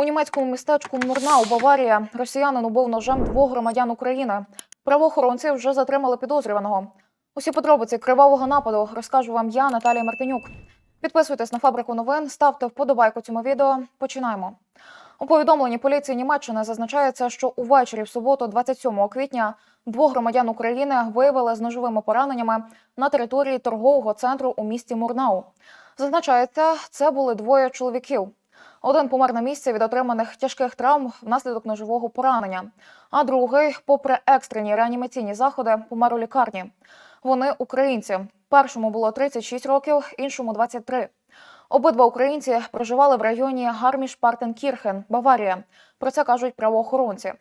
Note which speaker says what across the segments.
Speaker 1: У німецькому містечку Мурнау, Баварія, росіянин убив ножем двох громадян України. Правоохоронці вже затримали підозрюваного. Усі подробиці кривавого нападу розкажу вам я, Наталія Мартинюк. Підписуйтесь на фабрику новин, ставте вподобайку цьому відео. Починаємо. У повідомленні поліції Німеччини зазначається, що увечері в суботу, 27 квітня, двох громадян України виявили з ножовими пораненнями на території торгового центру у місті Мурнау. Зазначається, це були двоє чоловіків. Один помер на місці від отриманих тяжких травм внаслідок ножового поранення, а другий, попри екстрені реанімаційні заходи, помер у лікарні. Вони українці. Першому було 36 років, іншому 23. Обидва українці проживали в районі Гарміш-Партенкірхен, Баварія. Про це кажуть правоохоронці.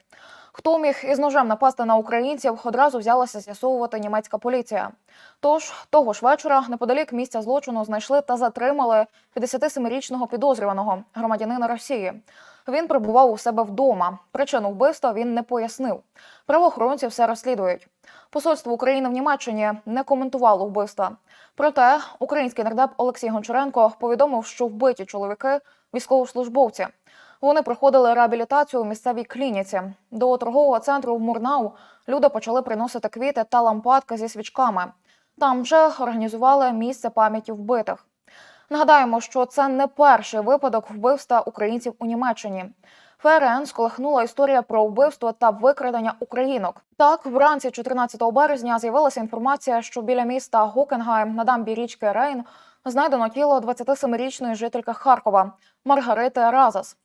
Speaker 1: Хто міг із ножем напасти на українців, одразу взялася з'ясовувати німецька поліція. Тож того ж вечора, неподалік місця злочину, знайшли та затримали 57-річного підозрюваного громадянина Росії. Він перебував у себе вдома. Причину вбивства він не пояснив. Правоохоронці все розслідують. Посольство України в Німеччині не коментувало вбивства. Проте український нардеп Олексій Гончаренко повідомив, що вбиті чоловіки військовослужбовці. Вони проходили реабілітацію у місцевій клініці. До торгового центру в Мурнау люди почали приносити квіти та лампадки зі свічками. Там вже організували місце пам'яті вбитих. Нагадаємо, що це не перший випадок вбивства українців у Німеччині. ФРН сколихнула історія про вбивство та викрадення українок. Так, вранці 14 березня з'явилася інформація, що біля міста Гокенгайм на дамбі річки Рейн знайдено тіло 27-річної жительки Харкова Маргарити Разас.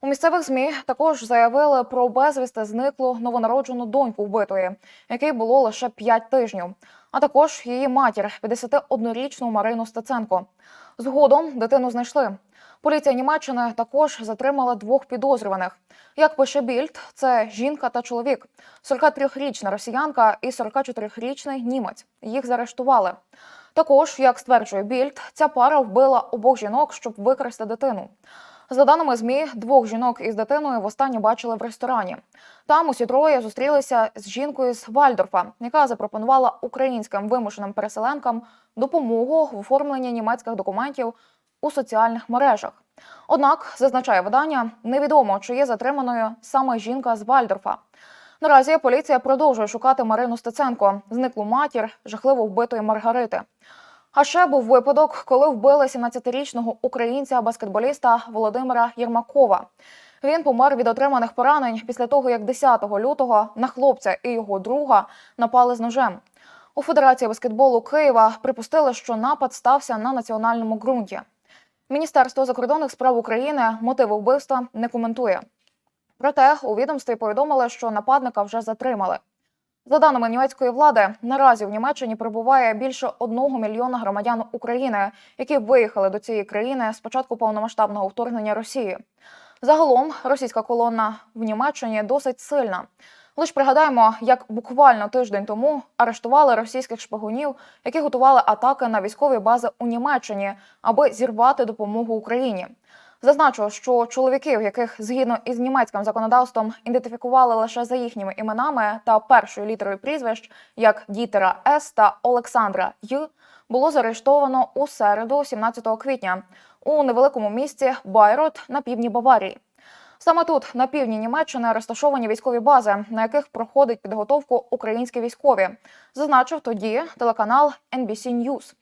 Speaker 1: У місцевих змі також заявили про безвісти зниклу новонароджену доньку вбитої, якій було лише 5 тижнів, а також її матір, 51-річну Марину Стеценко. Згодом дитину знайшли. Поліція Німеччини також затримала двох підозрюваних. Як пише Більд, це жінка та чоловік, 43-річна росіянка і 44-річний німець. Їх заарештували. Також, як стверджує Більд, ця пара вбила обох жінок, щоб викрасти дитину. За даними змі, двох жінок із дитиною востаннє бачили в ресторані. Там усі троє зустрілися з жінкою з Вальдорфа, яка запропонувала українським вимушеним переселенкам допомогу в оформленні німецьких документів у соціальних мережах. Однак, зазначає видання, невідомо, чи є затриманою саме жінка з Вальдорфа. Наразі поліція продовжує шукати Марину Стеценко, зниклу матір жахливо вбитої Маргарити. А ще був випадок, коли вбили 17-річного українця-баскетболіста Володимира Єрмакова. Він помер від отриманих поранень після того, як 10 лютого на хлопця і його друга напали з ножем. У Федерації баскетболу Києва припустили, що напад стався на національному ґрунті. Міністерство закордонних справ України мотиви вбивства не коментує. Проте у відомстві повідомили, що нападника вже затримали. За даними німецької влади, наразі в Німеччині перебуває більше одного мільйона громадян України, які виїхали до цієї країни з початку повномасштабного вторгнення Росії. Загалом російська колона в Німеччині досить сильна. Лиш пригадаємо, як буквально тиждень тому арештували російських шпигунів, які готували атаки на військові бази у Німеччині, аби зірвати допомогу Україні. Зазначу, що чоловіків, яких згідно із німецьким законодавством ідентифікували лише за їхніми іменами та першою літерою прізвищ, як Дітера С та Олександра Й, було заарештовано у середу, 17 квітня, у невеликому місті Байрот на півдні Баварії. Саме тут, на півдні Німеччини, розташовані військові бази, на яких проходить підготовку українські військові, зазначив тоді телеканал NBC News.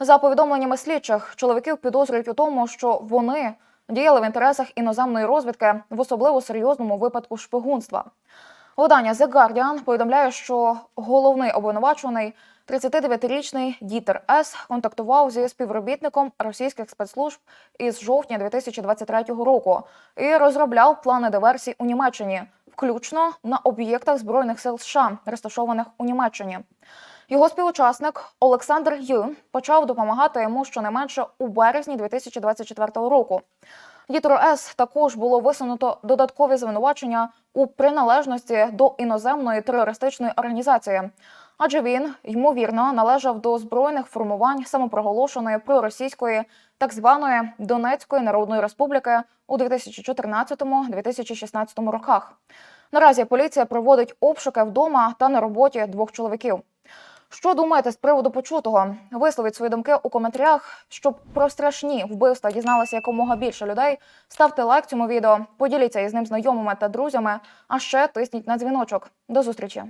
Speaker 1: За повідомленнями слідчих, чоловіків підозрюють у тому, що вони діяли в інтересах іноземної розвідки в особливо серйозному випадку шпигунства. Видання The Guardian повідомляє, що головний обвинувачений 39-річний Дітер С контактував зі співробітником російських спецслужб із жовтня 2023 року і розробляв плани диверсій у Німеччині, включно на об'єктах збройних сил США, розташованих у Німеччині. Його співучасник Олександр Й почав допомагати йому щонайменше у березні 2024 року. Дітору С також було висунуто додаткові звинувачення у приналежності до іноземної терористичної організації, адже він ймовірно належав до збройних формувань самопроголошеної проросійської так званої Донецької Народної Республіки у 2014-2016 роках. Наразі поліція проводить обшуки вдома та на роботі двох чоловіків. Що думаєте з приводу почутого? Висловіть свої думки у коментарях. Щоб про страшні вбивства дізналося якомога більше людей. Ставте лайк цьому відео, поділіться із ним знайомими та друзями. А ще тисніть на дзвіночок. До зустрічі.